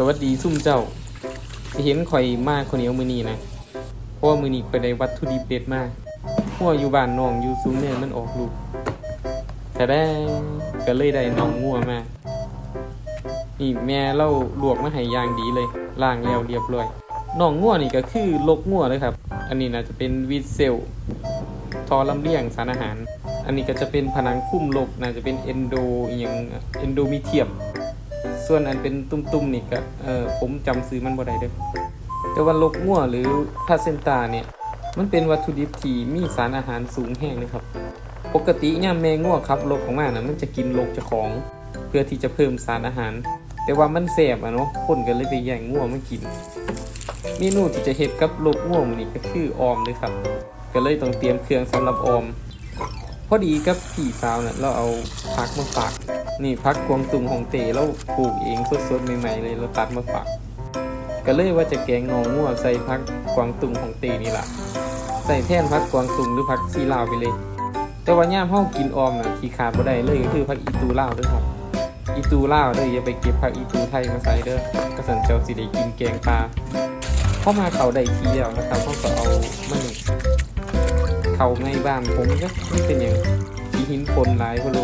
สวัสดีซุ่มเจ้าเห็นข่อยมากคนเหนียวมือนี้นะเพราะว่ามือนี้ข่อยได้วัตถุดิบเด็ดมากหัวอยู่บ้านน้องอยู่ซุ้มเนี่ยมันออกลูกแต่ได้ก็เลยได้น้องงัวมานี่แม่เล่าลวกมาให้ย่างดีเลยล้างแล้วเรียบร้อยน้องงัวนี่ก็คือลกงัวเลยครับ อันนี้น่าจะเป็นวีดเซลทอลำเลียงสารอาหาร อันนี้ก็จะเป็นผนังคุ้มลกน่าจะเป็นเอนโดอย่างเอนโดมิเทียม ส่วนอันเป็นตุ้มๆนี่ก็เออผมจำซื้อมันบ่ได้เด้อแต่ว่าลกงัวหรือพาเซนตาเนี่ยมันเป็นวัตถุดิบที่มีสารอาหารสูงแห้งเลยครับ ปกติเนี่ยแมงงัวครับลกของมันนะมันจะกินลกจ้าของ เพื่อที่จะเพิ่มสารอาหาร แต่ว่ามันแสบอะเนาะคนก็เลยไปแย่งงัวมากินเมนูที่จะเฮ็ดกับลกงัวมันนี่ก็คือออมเลยครับ ก็เลยต้องเตรียมเครื่องสำหรับออม พอดีกับพี่สาวเนี่ยเราเอาพักมาฝาก นี่พักกวางตุงของเตเราปลูกเองสดๆใหม่ๆเลยเราตัดมาฝากก็เลยว่าจะแกงหนองงัวใส่พักกวางตุงของเตนี่แหละใส่แท่นพักกวางตุงหรือพักซีลาวไปเลย แต่ว่าย่ามเฮากินออมน่ะที่ขาดบ่ได้เลยก็คือพักอีตูลาวเด้วยครับอีตูลาวเด้ออย่าไปเก็บพักอีตูไทยมาใส่เด้อกระสันเจ้าสิได้กินแกงปลาพอมาเขาได้ทีแล้วนะครับเขาก็เอามันนี่ เขาในบ้านผมก็มันเป็นอย่างสีหินปนหลายพะโล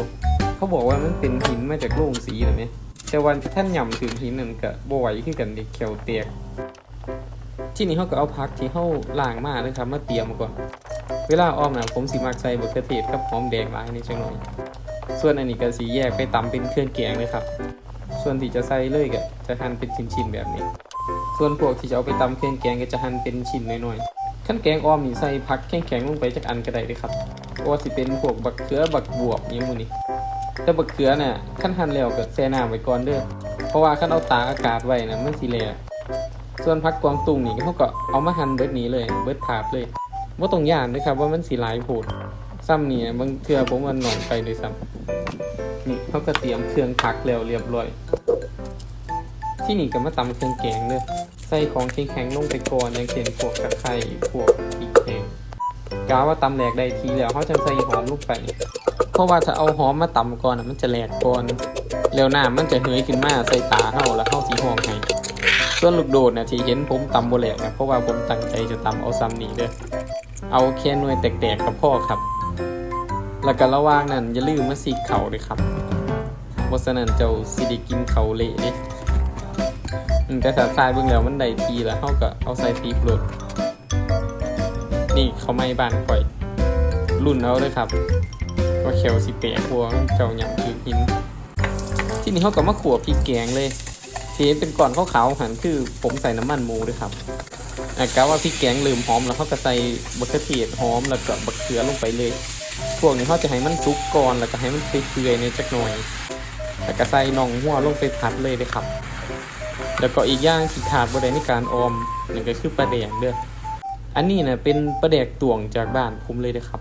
เขาบอกว่ามันเป็นหินมาจากโรงสีนะไหมแต่วันท่านหย่ำถึงหินนั่นก็บ่ไหวขึ้นกันเด็กเขียวเตียก ที่นี่เขาก็เอาพักที่เขาล้างมาเลยครับมาเตรียมก่อน เวลาอ้อมนะผมสิมักใส่บะเขือเทศกับหอมแดงลายนิดจังหน่อย ส่วนอันนี้ก็สีแยกไปตำเป็นเครื่องแกงเลยครับ ส่วนที่จะใส่เลยก็จะหั่นเป็นชิ้นๆแบบนี้ ส่วนพวกที่จะเอาไปตำเครื่องแกงก็จะหั่นเป็นชิ้นน้อยๆ ขั้นแกงอ้อมนี่ใส่ผักแข็งๆลงไปจากอันก็ได้เลยครับเพราะว่าสิเป็นพวกบักเขือบักบวบอยังมูนี่แต่บักเขือน่ะขั้นหั่นแล้วก็แช่น้ำไว้ก่อนเด้อเพราะว่าขั้นเอาตากอากาศไว้นะมันสิแหลกส่วนผักกวางตุ้งนี่เขาก็เอามาหั่นเบิดนี้เลยเบิดถาดเลยว่าตรงย่านด้วยครับว่ามันสีลายโผดซ้ำนี่บางเทือผมมันหน่อยไปเลยซ้ำนี่เขาก็เตรียมเครื่องพักแล้วเรียบร้อย ที่นี่ก็มาตำเครื่องแกงเลย ใส่ของแข็งๆลงไปก่อนอย่างเช่นพวกตะไคร้พวกพริกแห้งกาว่าตำแหลกได้ทีแล้วเขาจะใส่หอมลงไปเพราะว่าถ้าเอาหอมมาตำก่อนอะมันจะแหลกก่อนแล้วหน้ำมันจะเฮยขึ้นมาใส่ตาเฮาแล้วเฮาสีหองให้ส่วนลูกโดดนะที่เห็นผมตำบ่แหลกนะเพราะว่าผมตั้งใจจะตำเอาซ้ำนี่เด้อเอาแค่หน่วยแตกๆกับพ่อครับ แล้วก็ระว่างนั้นอย่าลืมมาสีเข่าด้วยครับบ่ฉะนั้นเจ้าสิได้กินเขาเละเด้อืม แต่ถ้าทรายเบิ่งแล้วมันได้ทีแล้วเขาก็เอาใส่ปีบโหลดนี่เขาไม่บานข่อย รุ่นเอาเลยครับว่าเขียวสิเปะกลัวเจ้าหยำคือหิน ที่นี่เขาก็มาขัวพริกแกงเลยเทเป็นก่อนขาวๆหันคือผมใส่น้ำมันหมูด้วยครับอากาว่าพริกแกงลืมหอมแล้วเขาก็ใส่บะเขือเทศหอมแล้วก็บะเขือลงไปเลย พวกนี้เขาจะให้มันสุกก่อนแล้วก็ให้มันเปื่อยๆในจักหน่อย แล้วก็ใส่น่องหัวลงไปผัดเลยเลยครับ แล้วก็อีกอย่างที่ขาดบ่ได้ในการออมนั่นก็คือปลาแดกเด้ออันนี้นะเป็นปลาแดกตวงจากบ้านผมเลยนะครับ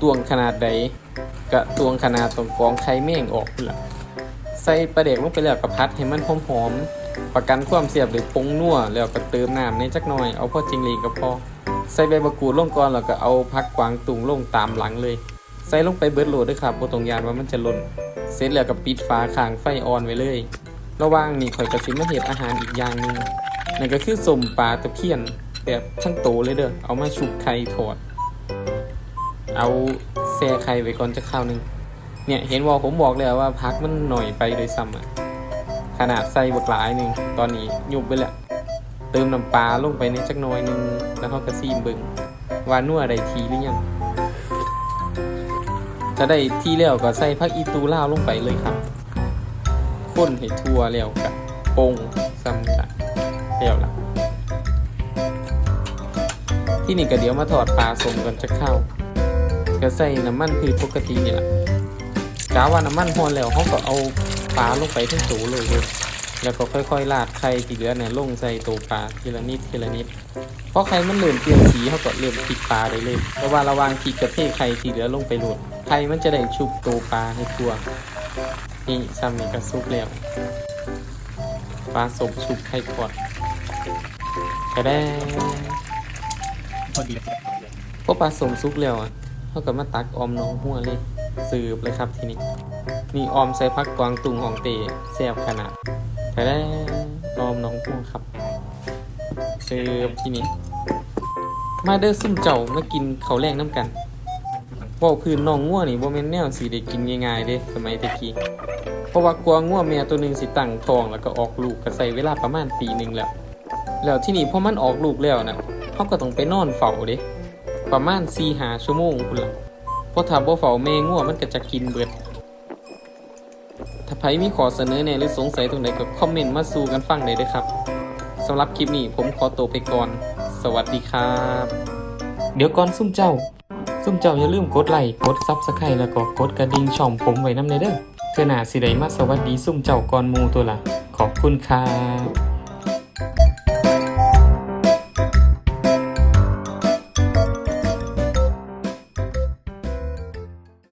ตวงขนาดใดกะตวงขนาดตรงกองไข่แม่งออกพุ่นละใส่ปลาแดกลงไปแล้วก็พัดให้มันหอมๆประกันความเสียบหรือปงนัวแล้วก็เติมน้ำในจักหน่อยเอาพอจริงหรีก็พอใส่ใบมะกรูดลงก่อนแล้วก็เอาพักกวางตุงลงตามหลังเลย ใส่ลงไปเบิร์ดโหลดด้วยครับบ่ตรงยานว่ามันจะหล่นเสร็จแล้วก็ปิดฝาข้างไฟอ่อนไว้เลย ระหว่างนี่ข่อยกระสิมาเห็ดอาหารอีกอย่างหนึ่งนั่นก็คือสมปลาตะเพียนแบบทั้งโตเลยเด้อเอามาชุบไข่ทอด เอาแซ่ไข่ไว้ก่อนจะข้าวหนึ่งเนี่ยเห็นว่าผมบอกแล้วว่าพักมันหน่อยไปโดยซ้ำอะขนาดใส่บักหลายหนึ่งตอนนี้ยุบไปแล้วเติมน้ำปลาลงไปในจักน่อยหนึ่งแล้วเขาก็ซีมเบิงว่านัวได้ทีหรือยังถ้าได้ทีแล้วก็ใส่ผักอีตูล่าลงไปเลยครับ ข้นให้ทั่วแล้วกับปงซ้ำกันแล้วล่ะที่นี่ก็เดี๋ยวมาถอดปลาสมกันจะเข้าก็ใส่น้ำมันคือปกตินี่แหละกาว่าน้ำมันพอแล้วเขาก็เอาปลาลงไปทั้งสูเลยเลยแล้วก็ค่อยๆราดไข่ที่เหลือเนี่ยลงใส่ตัวปลาทีละนิดทีละนิด เพราะไข่มันเริ่มเปลี่ยนสีเขาก็เริ่มพลิกปลาได้เลยแต่ว่าระวังพลิกระเทไข่ที่เหลือลงไปหลดไข่มันจะได้ชุบตัวปลาให้ทั่ว นี่ซ้ำนี่ก็ซุปแล้วปลาสมชุบไข่ขวดกระแดงพอดีพวกปลาสมซุปแล้วอะเขาก็มาตักออมน้องหัวเลย สืบเลยครับทีนี้มีออมใส่พักกวางตุงของเตแซ่บขนาดไปแล้วรอมน้องพวครับสิร์ฟที่นี่มาเด้อซุ่มเจ้ามากินเขาแรงน้ำกัน ว่าพื้นน้องง่วนี่บ่แม่นแนวสิได้กินง่ายๆเด้สมัยตะกี้เพราะว่ากลัวง่วแม่ตัวหนึงสิตั้งท้องแล้วก็ออกลูกก็ใส่เวลาประมาณปีหนึงแล้ว แล้วที่นี่พอมันออกลูกแล้วนะเขาก็ต้องไปนอนเฝ้าเด้ประมาณ4หาชั่วโมงพุ่นล่ะเพราะถ้าบ่เฝ้าแม่ง่วมันก็จะกินเบิดถ้าใครมีขอเสนอแน่หรือสงสัยตรงไหนก็คอมเมนต์มาสู่กันฟังได้เลยครับสำหรับคลิปนี้ผมขอตัวไปก่อน สวัสดีครับ เดี๋ยวก่อนซุ่มเจ้า ซุ่มเจ้าอย่าลืมกดไลค์กดซับสไครต์แล้วก็กดกระดิ่งช่องผมไว้น้ำในเด้อเพื่อหนาสิไดมาสวัสดีซุ่มเจ้าก่อนมูตัวละขอบคุณครับ